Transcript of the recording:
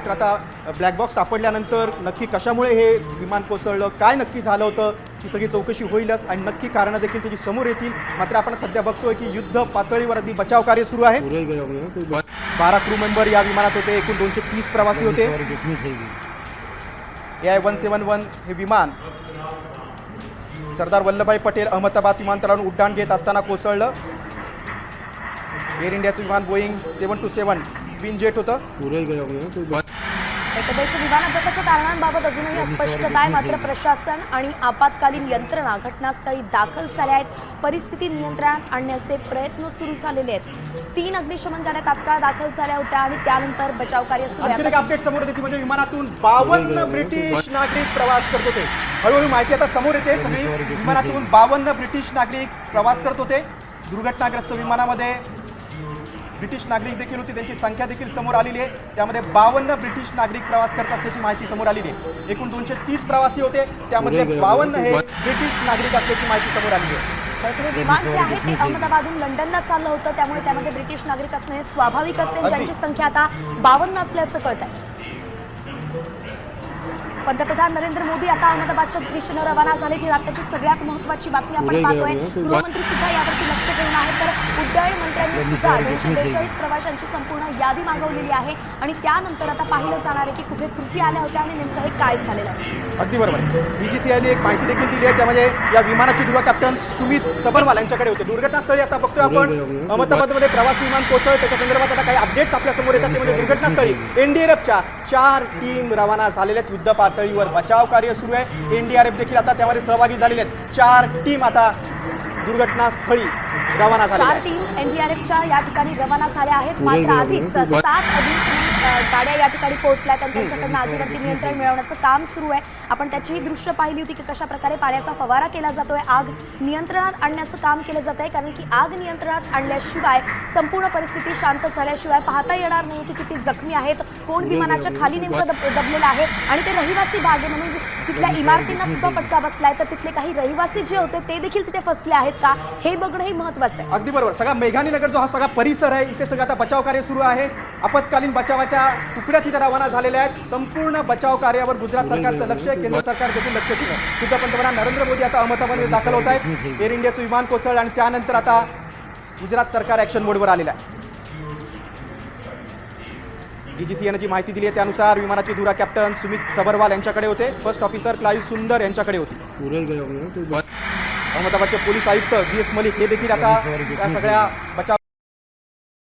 मात्र आता black box सापडल्यानंतर नक्की कशामुळे हे विमान कोसळलं काय नक्की झालं होतं ही सगळी चौकशी होईलच आणि नक्की कारणं देखील त्याची समोर येतील. मात्र आपण सध्या बघतोय की युद्ध पातळीवर अगदी बचाव कार्य सुरू आहे. बारा क्रू मेंबर या विमानात होते एकूण दोनशे तीस प्रवासी होते. A I one seven one हे विमान सरदार वल्लभभाई पटेल अहमदाबाद विमानतळावरून उड्डाण घेत असताना कोसळलं. एअर इंडियाचं विमान Boeing seven two seven twin jet होतं. एकंदरीत विमान अपघाताच्या कारणांबाबत अजूनही अस्पष्टता आहे. मात्र प्रशासन आणि आपत्कालीन यंत्रणा घटनास्थळी दाखल झाल्या आहेत. परिस्थिती नियंत्रणात आणण्याचे प्रयत्न सुरू झालेले आहेत. तीन अग्निशमन गाड्या तात्काळ दाखल झाल्या होत्या आणि त्यानंतर बचाव कार्य सुरू एक अपडेट समोर येते. म्हणजे विमानातून बावन्न ब्रिटिश नागरिक प्रवास करत होते. हळूहळू माहिती आता समोर येते. सगळी विमानातून बावन्न ब्रिटिश नागरिक प्रवास करत होते. दुर्घटनाग्रस्त विमानामध्ये ब्रिटिश नागरिक देखील होते त्यांची संख्या देखील समोर आलेली आहे. त्यामध्ये बावन्न ब्रिटिश नागरिक प्रवास करत असल्याची माहिती समोर आलेली आहे. एकूण दोनशे तीस प्रवासी होते त्यामध्ये बावन्न हे ब्रिटिश नागरिक असल्याची माहिती समोर आलेली आहे. खरं तर हे विमान जे आहे ते अहमदाबादहून लंडनला चाललं होतं. त्यामुळे त्यामध्ये ब्रिटिश नागरिक असणे हे स्वाभाविक असेल. ज्यांची संख्या आता बावन्न असल्याचं कळत आहे पंतप्रधान नरेंद्र मोदी आता अहमदाबादच्या दिशेनं रवाना झाले. ही आताची सगळ्यात महत्वाची बातमी आपण पाहतोय. गृहमंत्री सुद्धा यावरती लक्ष ठेवून आहेत. तर उड्डयन मंत्र्यांनी सुद्धा दोनशे बेचाळीस प्रवाशांची संपूर्ण यादी मागवलेली आहे. आणि त्यानंतर आता पाहिलं जाणार आहे की कुठे त्रुटी आल्या होत्या आणि नेमकं हे काय झालेलं आहे. अगदी बरोबर डीजीसीआयने एक माहिती देखील दिली आहे. त्यामध्ये या विमानाचे दुर्वा कॅप्टन सुमित सबरवाल यांच्याकडे होते दुर्घटनास्थळी आता बघतोय आपण. अहमदाबादमध्ये प्रवासी विमान कोसळलं त्याच्या संदर्भात आता काही अपडेट्स आपल्यासमोर येतात. ते म्हणजे दुर्घटनास्थळी एनडीआरएफच्या चार टीम रवाना झालेल्या आहेत. युद्ध पातळीवर बचाव कार्य सुरू आहे. एनडीआरएफ देखील आता त्यामध्ये सहभागी झालेले आहेत. चार टीम आता दुर्घटनास्थळी रवाना चार टीम एनडीआरएफच्या या ठिकाणी रवाना झाल्या आहेत. मात्र आधीच. सात अग्निशमन गाड्या या ठिकाणी पोहोचल्या आणि त्यांच्याकडनं आगीवरती नियंत्रण मिळवण्याचं काम सुरू आहे. आपण त्याचीही दृश्य पाहिली होती की कशा प्रकारे पाण्याचा फवारा केला जातोय. आग नियंत्रणात आणण्याचं काम केलं जात आहे कारण की आग नियंत्रणात आणल्याशिवाय संपूर्ण परिस्थिती शांत झाल्याशिवाय पाहता येणार नाही की किती जखमी आहेत कोण विमानाच्या खाली नेमकं दब दबलेलं आहे आणि ते रहिवासी भाग आहे म्हणून तिथल्या इमारतींना सुद्धा फटका बसलाय. तर तिथले काही रहिवासी जे होते ते देखील तिथे फसले आहेत का? हे बघणं हे महत्वाचं आहे. अगदी बरोबर. सगळा मेघानी नगर जो हा सगळा परिसर आहे इथे सगळं आता बचाव कार्य सुरू आहे. आपत्कालीन बचावाच्या तुकड्या तिथे रवाना झालेल्या आहेत. संपूर्ण बचाव कार्यावर गुजरात सरकारचं लक्ष आहे. केंद्र सरकार देखील लक्ष दिलं सुद्धा पंतप्रधान नरेंद्र मोदी आता अहमदाबादमध्ये दाखल होत आहेत. एअर इंडियाचं विमान कोसळलं आणि त्यानंतर आता गुजरात सरकार ॲक्शन मोडवर आलेलं आहे. डीजीसीएनं जी माहिती दिली आहे त्यानुसार विमानाचे धुरा कॅप्टन सुमित सबरवाल यांच्याकडे होते. फर्स्ट ऑफिसर क्लाईव्ह सुंदर यांच्याकडे होते. अहमदाबादचे पोलीस आयुक्त जी एस मलिक हे देखील आता या सगळ्या बचाव